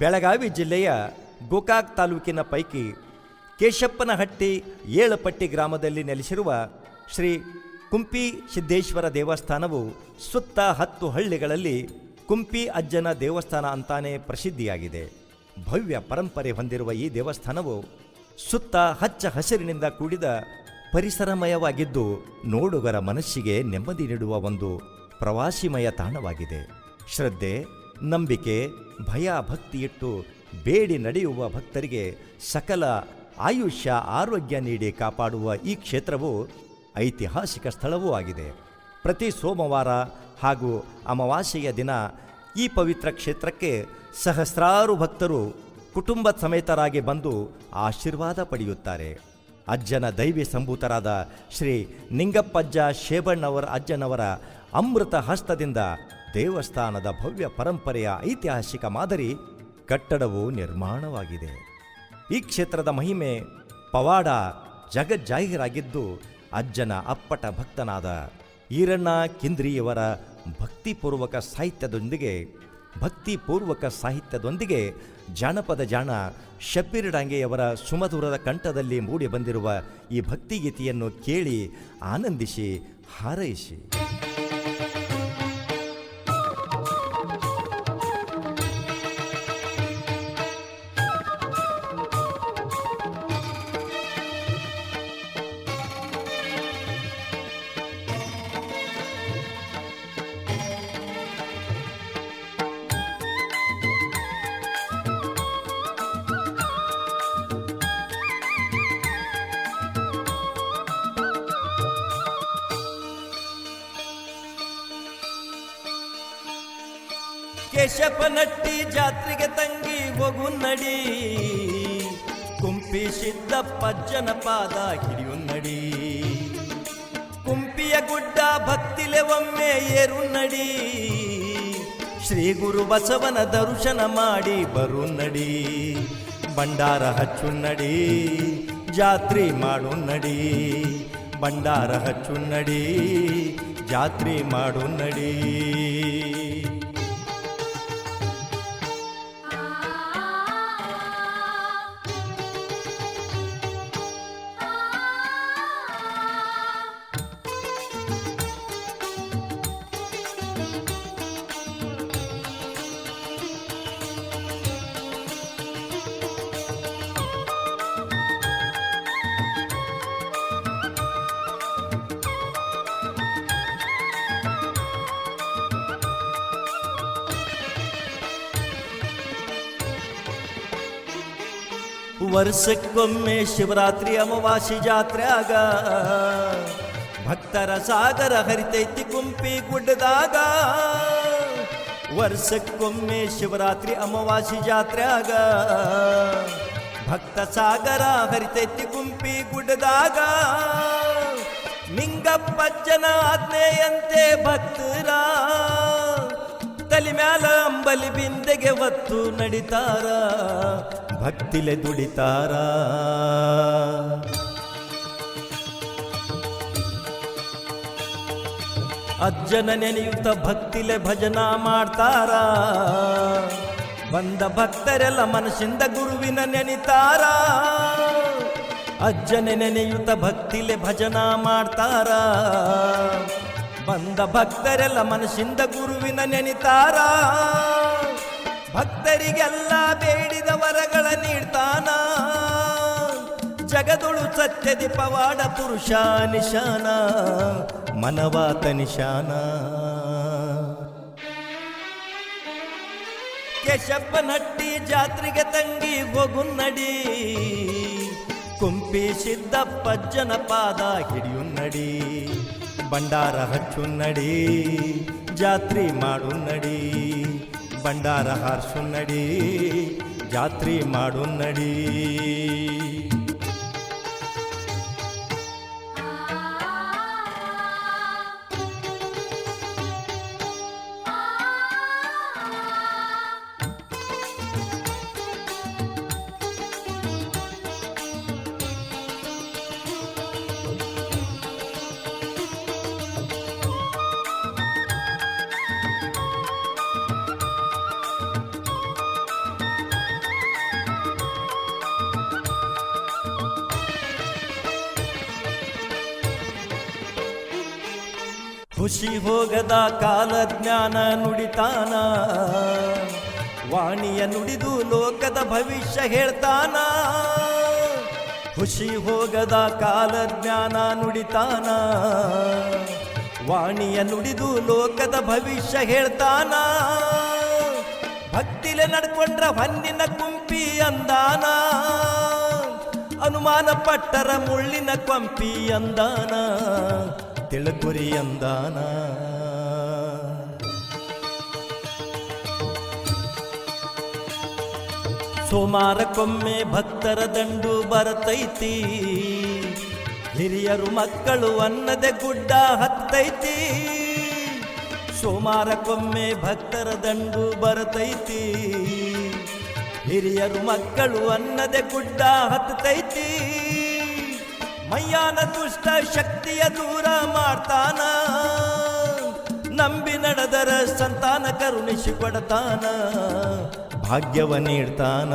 ಬೆಳಗಾವಿ ಜಿಲ್ಲೆಯ ಗೋಕಾಕ್ ತಾಲೂಕಿನ ಪೈಕಿ ಕೇಶಪ್ಪನಹಟ್ಟಿ ಏಳಪಟ್ಟಿ ಗ್ರಾಮದಲ್ಲಿ ನೆಲೆಸಿರುವ ಶ್ರೀ ಕುಂಪಿ ಸಿದ್ದೇಶ್ವರ ದೇವಸ್ಥಾನವು ಸುತ್ತ ಹತ್ತು ಹಳ್ಳಿಗಳಲ್ಲಿ ಕುಂಪಿ ಅಜ್ಜನ ದೇವಸ್ಥಾನ ಅಂತಾನೆ ಪ್ರಸಿದ್ಧಿಯಾಗಿದೆ. ಭವ್ಯ ಪರಂಪರೆ ಹೊಂದಿರುವ ಈ ದೇವಸ್ಥಾನವು ಸುತ್ತ ಹಚ್ಚ ಹಸಿರಿನಿಂದ ಕೂಡಿದ ಪರಿಸರಮಯವಾಗಿದ್ದು ನೋಡುಗರ ಮನಸ್ಸಿಗೆ ನೆಮ್ಮದಿ ನೀಡುವ ಒಂದು ಪ್ರವಾಸಿಮಯ ತಾಣವಾಗಿದೆ. ಶ್ರದ್ಧೆ ನಂಬಿಕೆ, ಭಯ, ಭಕ್ತಿಯಿಟ್ಟು ಬೇಡಿ ನಡೆಯುವ ಭಕ್ತರಿಗೆ ಸಕಲ ಆಯುಷ್ಯ, ಆರೋಗ್ಯ ನೀಡಿ ಕಾಪಾಡುವ ಈ ಕ್ಷೇತ್ರವು ಐತಿಹಾಸಿಕ ಸ್ಥಳವೂ ಆಗಿದೆ. ಪ್ರತಿ ಸೋಮವಾರ ಹಾಗೂ ಅಮಾವಾಸ್ಯೆಯ ದಿನ ಈ ಪವಿತ್ರ ಕ್ಷೇತ್ರಕ್ಕೆ ಸಹಸ್ರಾರು ಭಕ್ತರು ಕುಟುಂಬ ಸಮೇತರಾಗಿ ಬಂದು ಆಶೀರ್ವಾದ ಪಡೆಯುತ್ತಾರೆ. ಅಜ್ಜನ ದೈವಿ ಸಂಭೂತರಾದ ಶ್ರೀ ನಿಂಗಪ್ಪಜ್ಜ ಶೇಬಣ್ಣವರ ಅಜ್ಜನವರ ಅಮೃತ ಹಸ್ತದಿಂದ ದೇವಸ್ಥಾನದ ಭವ್ಯ ಪರಂಪರೆಯ ಐತಿಹಾಸಿಕ ಮಾದರಿ ಕಟ್ಟಡವು ನಿರ್ಮಾಣವಾಗಿದೆ. ಈ ಕ್ಷೇತ್ರದ ಮಹಿಮೆ ಪವಾಡ ಜಗಜ್ಜಾಹೀರಾಗಿದ್ದು ಅಜ್ಜನ ಅಪ್ಪಟ ಭಕ್ತನಾದ ಈರಣ್ಣ ಕಿಂದ್ರಿಯವರ ಭಕ್ತಿಪೂರ್ವಕ ಸಾಹಿತ್ಯದೊಂದಿಗೆ ಭಕ್ತಿಪೂರ್ವಕ ಸಾಹಿತ್ಯದೊಂದಿಗೆ ಜಾನಪದ ಜಾಣ ಶಬ್ಬೀರ್ ಡಾಂಗೆಯವರ ಸುಮಧುರದ ಕಂಠದಲ್ಲಿ ಮೂಡಿ ಬಂದಿರುವ ಈ ಭಕ್ತಿಗೀತೆಯನ್ನು ಕೇಳಿ ಆನಂದಿಸಿ ಹಾರೈಸಿ. ಕೇಶಪ್ಪನಟ್ಟಿ ಜಾತ್ರೆಗೆ ತಂಗಿ ಹೋಗು ನಡಿ. ಕುಂಪಿ ಸಿದ್ದಪ್ಪ ಪಾದ ಹಿಡಿಯು ನಡಿ. ಕುಂಪಿಯ ಗುಡ್ಡ ಭಕ್ತಿಲೆ ಒಮ್ಮೆ ಏರು ನಡಿ. ಶ್ರೀ ಗುರು ಬಸವನ ದರ್ಶನ ಮಾಡಿ ಬರು ನಡಿ. ಭಂಡಾರ ಹಚ್ಚು ನಡಿ, ಜಾತ್ರೆ ಮಾಡು ನಡಿ. ಭಂಡಾರ ಹಚ್ಚು ನಡಿ, ಜಾತ್ರೆ ಮಾಡು ನಡಿ. ವರ್ಷಕ್ಕೊಮ್ಮೆ ಶಿವರಾತ್ರಿ ಅಮಾವಾಸಿ ಜಾತ್ರೆಯಾಗ ಭಕ್ತರ ಸಾಗರ ಹರಿತೈತಿ ಗುಂಪಿ ಗುಡ್ಡದಾಗ. ವರ್ಷಕ್ಕೊಮ್ಮೆ ಶಿವರಾತ್ರಿ ಅಮಾವಾಸಿ ಜಾತ್ರೆಯಾಗ ಭಕ್ತ ಸಾಗರ ಹರಿತೈತಿ ಗುಂಪಿ ಗುಡ್ಡದಾಗ. ನಿಂಗಪ್ಪಜ್ಜನ ಆಜ್ಞೆಯಂತೆ ಭಕ್ತರ. ತಲೆ ಮ್ಯಾಲ ಅಂಬಲಿ ಬಿಂದೆಗೆ ಒತ್ತು ನಡಿತಾರ, ಭಕ್ತಿಲೆ ದುಡಿತಾರ. ಅಜ್ಜನ ನೆನೆಯುತ್ತ ಭಕ್ತಿಲೆ ಭಜನ ಮಾಡ್ತಾರ, ಬಂದ ಭಕ್ತರೆಲ್ಲ ಮನಸ್ಸಿಂದ ಗುರುವಿನ ನೆನಿತಾರ. ಅಜ್ಜನ ನೆನೆಯುತ್ತ ಭಕ್ತಿಲೆ ಭಜನ ಮಾಡ್ತಾರ ಬಂದ ಭಕ್ತರೆಲ್ಲ ಮನಸ್ಸಿಂದ ಗುರುವಿನ ನೆನಿತಾರ. ಭಕ್ತರಿಗೆಲ್ಲ ಬೇಡಿದ ವರಗಳ ನೀಡ್ತಾನ. ಜಗದೊಳು ಸತ್ಯದಿ ಪವಾಡ ಪುರುಷ ನಿಶಾನ, ಮನವಾತ ನಿಶಾನ. ಕೇಶಪ್ಪನಟ್ಟಿ ಜಾತ್ರೆಗೆ ತಂಗಿ ಹೋಗು ನಡಿ ಕುಂಪಿ ಸಿದ್ದಪ್ಪ ಜನಪಾದ ಹಿಡಿಯು ಭಂಡಾರ ಹಚ್ಚು ನಡಿ ಜಾತ್ರೆ ಮಾಡು ನಡಿ ಭಂಡಾರ ಹಾರ್ಸು ನಡಿ ಜಾತ್ರೆ ಮಾಡು ನಡಿ. ಖುಷಿ ಹೋಗದ ಕಾಲ ಜ್ಞಾನ ನುಡಿತಾನ. ವಾಣಿಯ ನುಡಿದು ಲೋಕದ ಭವಿಷ್ಯ ಹೇಳ್ತಾನ. ಖುಷಿ ಹೋಗದ ಕಾಲ ಜ್ಞಾನ ನುಡಿತಾನ. ವಾಣಿಯ ನುಡಿದು ಲೋಕದ ಭವಿಷ್ಯ ಹೇಳ್ತಾನ. ಭಕ್ತಿಲೆ ನಡ್ಕೊಂಡ್ರ ಹೊನ್ನಿನ ಕುಂಪಿ ಅಂದಾನ. ಅನುಮಾನ ಪಟ್ಟರ ಮುಳ್ಳಿನ ಕೊಂಪಿ ಅಂದಾನ. ತಿಳುಕುರಿ ಅಂದಾನ. ಸೋಮಾರಕ್ಕೊಮ್ಮೆ ಭಕ್ತರ ದಂಡು ಬರತೈತಿ. ಹಿರಿಯರು ಮಕ್ಕಳು ಅನ್ನದೆ ಗುಡ್ಡ ಹತ್ತೈತಿ. ಸೋಮಾರಕ್ಕೊಮ್ಮೆ ಭಕ್ತರ ದಂಡು ಬರತೈತಿ. ಹಿರಿಯರು ಮಕ್ಕಳು ಅನ್ನದೆ ಗುಡ್ಡ ಹತ್ತೈತಿ. ಮಯ್ಯಾನ ದುಷ್ಟ ಶಕ್ತಿಯ ದೂರ ಮಾಡ್ತಾನ. ನಂಬಿ ನಡೆದರ ಸಂತಾನ ಕರುಣಿಸಿ ಕೊಡತಾನ. ಭಾಗ್ಯವ ನೀಡ್ತಾನ.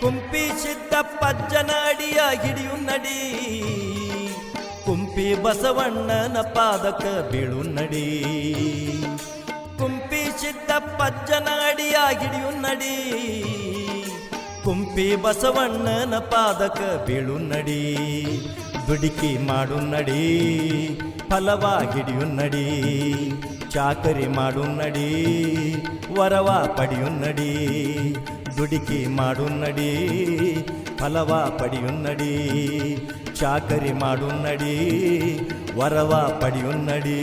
ಕುಂಪಿ ಸಿದ್ದಪ್ಪಜ್ಜನ ಅಡಿಯ ಹಿಡಿಯು ನಡಿ. ಕುಂಪಿ ಬಸವಣ್ಣನ ಪಾದಕ ಬೀಳು ನಡಿ. ಕುಂಪಿ ಸಿದ್ದಪ್ಪಜ್ಜನ ಅಡಿಯ ಹಿಡಿಯು ನಡಿ. ಕುಂಪಿ ಬಸವಣ್ಣನ ಪಾದಕ ಬೀಳು ನಡಿ ದುಡುಕಿ ಮಾಡು ನಡಿ ಫಲವ ಹಿಡಿಯು ನಡಿ ಚಾಕರಿ ಮಾಡು ನಡಿ ವರವ ಪಡೆಯು ನಡಿ ದುಡುಕಿ ಮಾಡು ನಡಿ ಫಲವ ಪಡೆಯು ನಡಿ ಚಾಕರಿ ಮಾಡು ನಡಿ ವರವ ಪಡೆಯು ನಡಿ